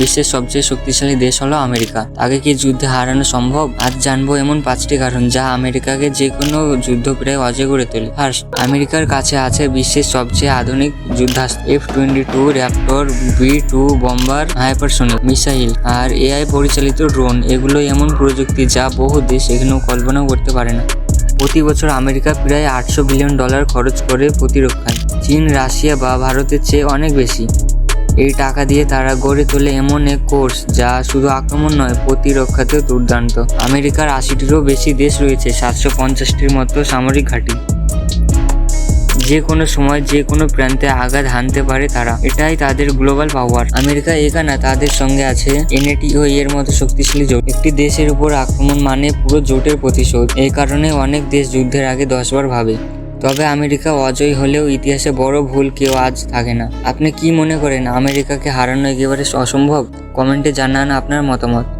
বিশ্বের সবচেয়ে শক্তিশালী দেশ হলো আমেরিকা। তাকে কি যুদ্ধে হারানো সম্ভব? আজ জানব এমন পাঁচটি কারণ যা আমেরিকাকে যে কোনো যুদ্ধ প্রায় অজয় করে তোলে। ফার্স্ট, আমেরিকার কাছে আছে বিশ্বের সবচেয়ে আধুনিক যুদ্ধাস্ত্র। F twenty two raptor B two bomber, hypersonic missile আর এআই পরিচালিত ড্রোন। এগুলো এমন প্রযুক্তি যা বহু দেশ এখানেও কল্পনাও করতে পারে না। প্রতি বছর আমেরিকা প্রায় আটশো বিলিয়ন ডলার খরচ করে প্রতিরক্ষায়। চীন, রাশিয়া বা ভারতের চেয়ে অনেক বেশি। এই টাকা দিয়ে তারা গড়ে তোলে এমন এক কোর্স যা শুধু আক্রমণ নয়, প্রতিরক্ষাতেও দুর্দান্ত। আমেরিকার আশিটিরও বেশি দেশ রয়েছে, সাতশো পঞ্চাশটির মতো সামরিক ঘাঁটি। যে কোনো সময় যে কোনো প্রান্তে আঘাত হানতে পারে তারা। এটাই তাদের গ্লোবাল পাওয়ার। আমেরিকা একা না তাদের সঙ্গে আছে। এনএটিও এর মতো শক্তিশালী জোট। একটি দেশের উপর আক্রমণ মানে পুরো জোটের প্রতিশোধ। এই কারণে অনেক দেশ যুদ্ধের আগে দশবার ভাবে। তবে আমেরিকা অজয় হলেও ইতিহাসে বড় ভুল কেউ আজ থাকে না। আপনি কি মনে করেন আমেরিকাকে হারানো একেবারে অসম্ভব? কমেন্টে জানান আপনার মতামত।